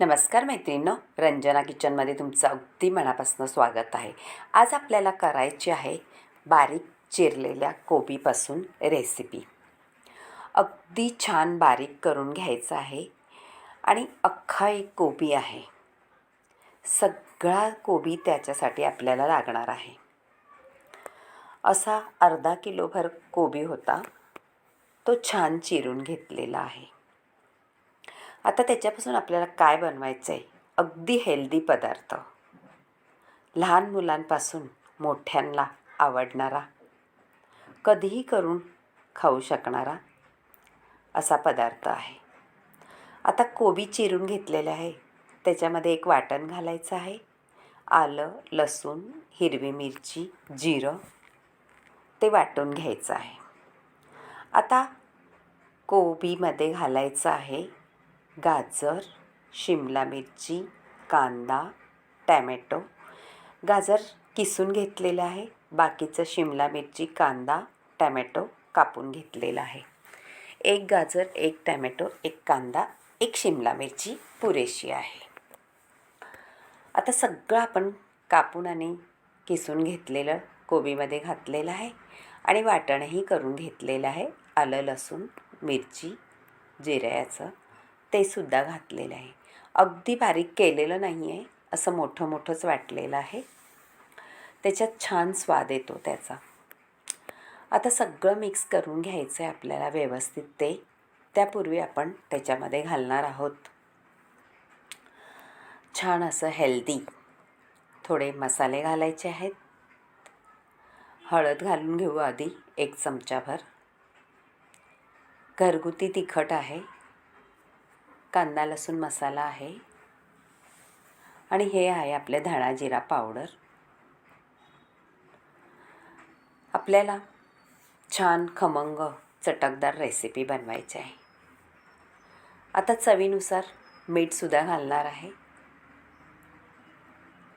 नमस्कार मैत्रिणींनो रंजना किचनमध्ये तुमचं अगदी मनापासून स्वागत आहे. आज आपल्याला करायची आहे बारीक चिरलेल्या कोबीपासून रेसिपी अगदी छान बारीक करून घ्यायचं आहे आणि अख्खा एक कोबी आहे. सगळा कोबी त्याच्यासाठी आपल्याला लागणार आहे. असा अर्धा किलोभर कोबी होता तो छान चिरून घेतलेला आहे. आता त्याच्यापासून आपल्याला काय बनवायचं आहे अगदी हेल्दी पदार्थ. लहान मुलांपासून मोठ्यांना आवडणारा कधीही करून खाऊ शकणारा असा पदार्थ आहे. आता कोबी चिरून घेतलेलं आहे. त्याच्यामध्ये एक वाटण घालायचं आहे. आलं लसूण हिरवी मिरची जिरं ते वाटून घ्यायचं आहे. आता कोबीमध्ये घालायचं आहे गाजर शिमला मिरची कांदा टॅमॅटो. गाजर किसून घेतलेलं आहे. बाकीचं शिमला मिरची कांदा टॅमॅटो कापून घेतलेला आहे. एक गाजर एक टॅमॅटो एक कांदा एक शिमला मिरची पुरेशी आहे. आता सगळं आपण कापून आणि किसून घेतलेलं कोबीमध्ये घातलेलं आहे आणि वाटणही करून घेतलेलं आहे. आलं लसूण मिरची जिऱ्याचं ते सुद्धा घातलेलं आहे. अगदी बारीक केलेलं नाही आहे असं मोठं मोठंच वाटलेलं आहे. त्याच्यात छान स्वाद येतो त्याचा. आता सगळं मिक्स करून घ्यायचं आहे आपल्याला व्यवस्थित ते. त्यापूर्वी आपण त्याच्यामध्ये घालणार आहोत. छान असं हेल्दी थोडे मसाले घालायचे आहेत. हळद घालून घेऊ आधी एक चमचाभर. घरगुती तिखट आहे. कांदा लसूण मसाला आहे. आणि हे आहे आपले धणा जिरा पावडर. आपल्याला छान खमंग चटकदार रेसिपी बनवायची आहे. आता चवीनुसार मीठसुद्धा घालणार आहे.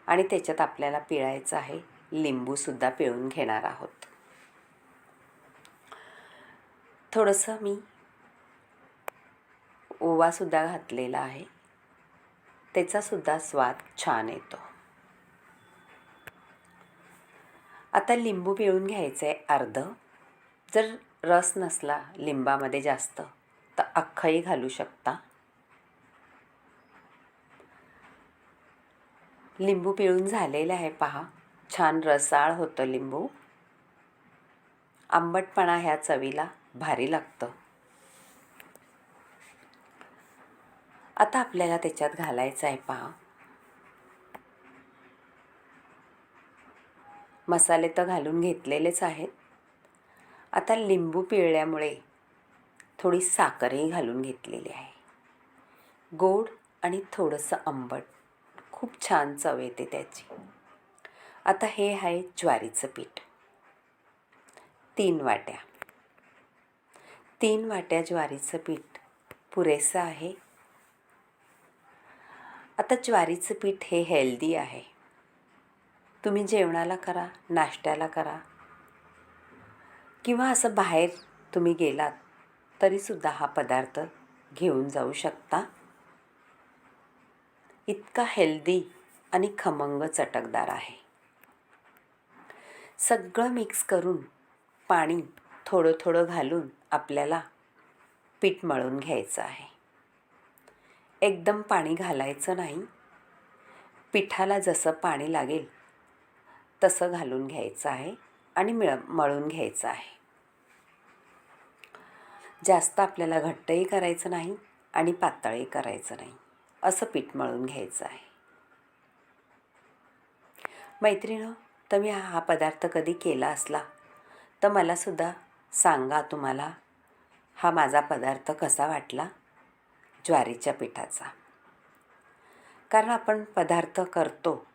आणि त्याच्यात आपल्याला पिळायचं आहे. लिंबूसुद्धा पिळून घेणार आहोत. थोडंसं मी ओवासुद्धा घातलेला आहे. त्याचासुद्धा स्वाद छान येतो. आता लिंबू पिळून घ्यायचं आहे अर्ध. जर रस नसला लिंबामध्ये जास्त तर अख्खंही घालू शकता. लिंबू पिळून झालेलं आहे पहा. छान रसाळ होतं लिंबू. आंबटपणा ह्या चवीला भारी लागतं. आता आपल्याला त्याच्यात घालायचं आहे पहा मसाले तर घालून घेतलेलेच आहेत. आता लिंबू पिळल्यामुळे थोडी साखरही घालून घेतलेली आहे. गोड आणि थोडंसं आंबट. खूप छान चव येते त्याची. आता हे आहे ज्वारीचं पीठ. तीन वाट्या. तीन वाट्या ज्वारीचं पीठ पुरेसं आहे. आता ज्वारीचं पीठ हे हेल्दी आहे. तुम्ही जेवणाला करा नाश्त्याला करा. किंवा असं बाहेर तुम्ही गेलात तरीसुद्धा हा पदार्थ घेऊन जाऊ शकता. इतका हेल्दी आणि खमंग चटकदार आहे. सगळं मिक्स करून पाणी थोडं थोडं घालून आपल्याला पीठ मळून घ्यायचं आहे. एकदम पाणी घालायचं नाही. पिठाला जसं पाणी लागेल तसं घालून घ्यायचं आहे आणि मिळ मळून घ्यायचं आहे. जास्त आपल्याला घट्टही करायचं नाही आणि पातळही करायचं नाही. असं पीठ मळून घ्यायचं आहे. मैत्रिणं तुम्ही हा पदार्थ कधी केला असला तर मलासुद्धा सांगा तुम्हाला हा माझा पदार्थ कसा वाटला. ज्वारीच्या पिठाचा. कारण आपण पदार्थ करतो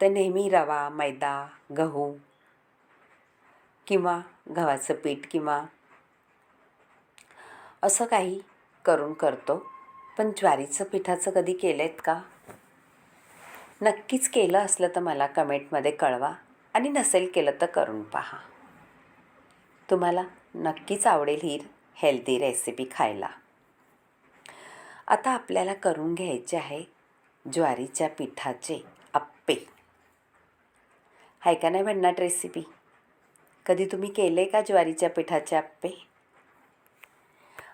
तर नेहमी रवा मैदा गहू किंवा गव्हाचं पीठ किंवा असं काही करून करतो. पण ज्वारीचं पिठाचं कधी केलं आहेत का? नक्कीच केलं असलं तर मला कमेंटमध्ये कळवा आणि नसेल केलं तर करून पहा. तुम्हाला नक्कीच आवडेल ही हेल्दी रेसिपी खायला. आता आपल्याला करून घ्यायचे आहे ज्वारीच्या पिठाचे आप्पे. हाय का नाही भन्नाट रेसिपी कधी तुम्ही केले का ज्वारीच्या पिठाचे आप्पे?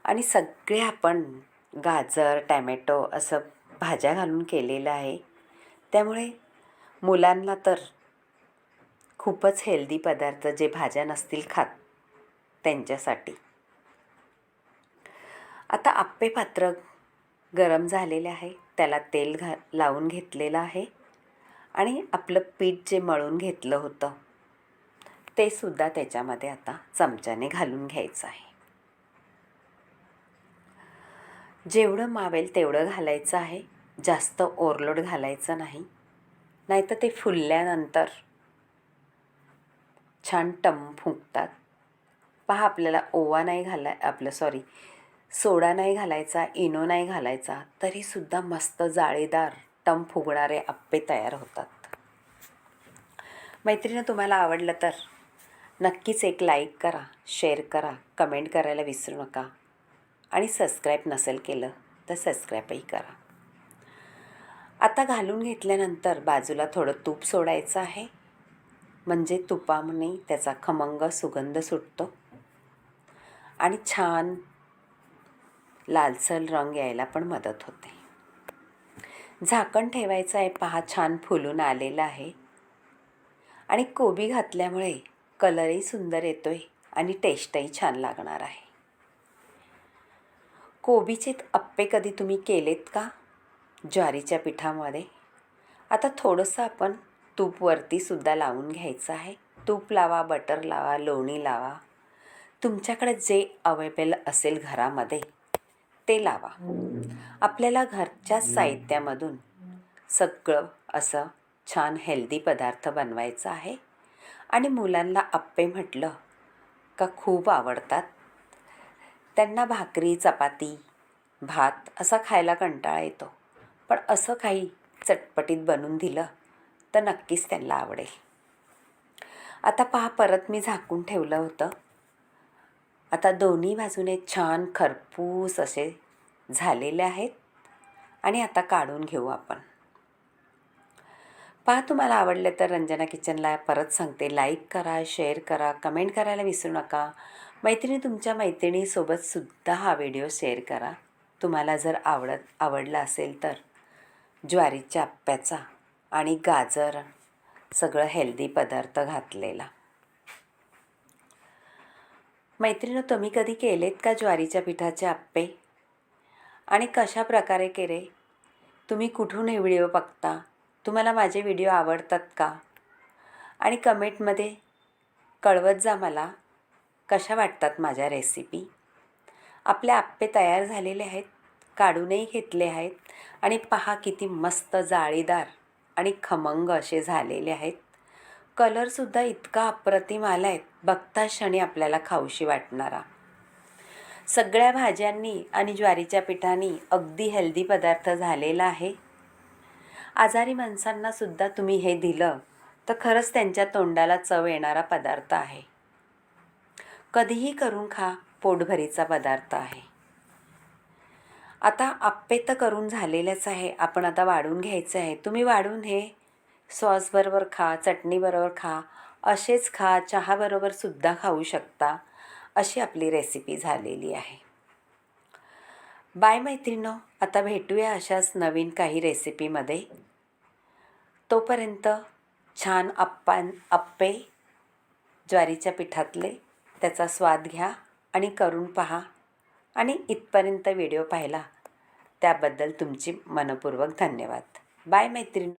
आणि सगळे आपण गाजर टॅमॅटो असं भाज्या घालून केलेलं आहे. त्यामुळे मुलांना तर खूपच हेल्दी पदार्थ जे भाज्या नसतील खात त्यांच्यासाठी. आता आप्पे पात्र गरम झालेले आहे. त्याला तेल घा लावून घेतलेलं आहे. आणि आपलं पीठ जे मळून घेतलं होतं ते सुद्धा त्याच्यामध्ये आता चमच्याने घालून घ्यायचं आहे. जेवढं मावेल तेवढं घालायचं आहे. जास्त ओरलोड घालायचं नाही. नाहीतर ते फुलल्यानंतर छान टम फुंकतात. पहा आपल्याला ओवा नाही घालाय आपलं सॉरी सोडा नाही घालायचा इनो नाही घालायचा तरीसुद्धा मस्त जाळीदार टम फुगणारे आप्पे तयार होतात. मैत्रिणी तुम्हाला आवडलं तर नक्कीच एक लाईक करा शेअर करा कमेंट करायला विसरू नका. आणि सबस्क्राईब नसेल केलं तर सबस्क्राईबही करा. आता घालून घेतल्यानंतर बाजूला थोडं तूप सोडायचं आहे. म्हणजे तुपामुळे त्याचा खमंग सुगंध सुटतो. आणि छान लालसर रंग यायला पण मदत होते. झाकण ठेवायचं आहे. पहा छान फुलून आलेलं आहे. आणि कोबी घातल्यामुळे कलरही सुंदर येतोय आणि टेस्टही छान लागणार आहे. कोबीचे अप्पे कधी तुम्ही केलेत का? ज्वारीच्या पिठामध्ये. आता थोडंसं आपण तूप वरतीसुद्धा लावून घ्यायचं आहे. तूप लावा बटर लावा लोणी लावा. तुमच्याकडे जे अवेलेबल असेल घरामध्ये ते लावा. आपल्याला घरच्या साहित्यामधून सगळं असं छान हेल्दी पदार्थ बनवायचं आहे. आणि मुलांना आप्पे म्हटलं का खूप आवडतात. त्यांना भाकरी चपाती भात असा खायला कंटाळा येतो. पण असं काही चटपटीत बनवून दिलं तर नक्कीच त्यांना आवडेल. आता पहा परत मी झाकून ठेवलं होतं. आता दोन्ही बाजूने छान खरपूस असे झालेले आहेत. आणि आता काढून घेऊ आपण. पहा तुम्हाला आवडलं तर रंजना किचनला परत सांगते. लाईक करा शेअर करा कमेंट करायला विसरू नका. मैत्रिणी तुमच्या मैत्रिणीसोबत सुद्धा हा व्हिडिओ शेअर करा. तुम्हाला जर आवडत आवडला असेल तर. ज्वारीच्या आप्प्याचा आणि गाजर सगळं हेल्दी पदार्थ घातलेला. मैत्रिणी तुम्ही कधी केलेत का ज्वारीच्या पिठाचे आप्पे? आणि कशा प्रकारे केले? तुम्ही कुठून हे व्हिडिओ बघता? तुम्हाला माझे व्हिडिओ आवडतात का? आणि कमेंटमध्ये कळवत जा मला कशा वाटतात माझ्या रेसिपी? आपले आप्पे तयार झालेले आहेत काढूनही घेतले आहेत आणि पहा किती मस्त जाळीदार आणि खमंग असे झालेले आहेत. कलरसुद्धा इतका अप्रतिम आला आहे बघता क्षणी आपल्याला खाऊशी वाटणारा. सगळ्या भाज्यांनी आणि ज्वारीच्या पिठानी अगदी हेल्दी पदार्थ झालेला आहे. आजारी माणसांनासुद्धा तुम्ही हे दिलं तर खरंच त्यांच्या तोंडाला चव येणारा पदार्थ आहे. कधीही करून खा पोटभरीचा पदार्थ आहे. आता आप्पे तर करून झालेलेच आहे आपण आता वाढून घ्यायचं आहे. तुम्ही वाढून हे सॉसबरोबर खा चटणीबरोबर खा असेच खा चहाबरोबर सुद्धा खाऊ शकता अशी आपली रेसिपी झालेली आहे. बाय मैत्रिणो आता भेटूया अशाच नवीन काही रेसिपीमध्ये तोपर्यंत छान अप्पान अप्पे ज्वारीच्या पिठातले त्याचा स्वाद घ्या आणि करून पहा. आणि इथपर्यंत व्हिडिओ पाहिला त्याबद्दल तुमची मनपूर्वक धन्यवाद. बाय मैत्रीण.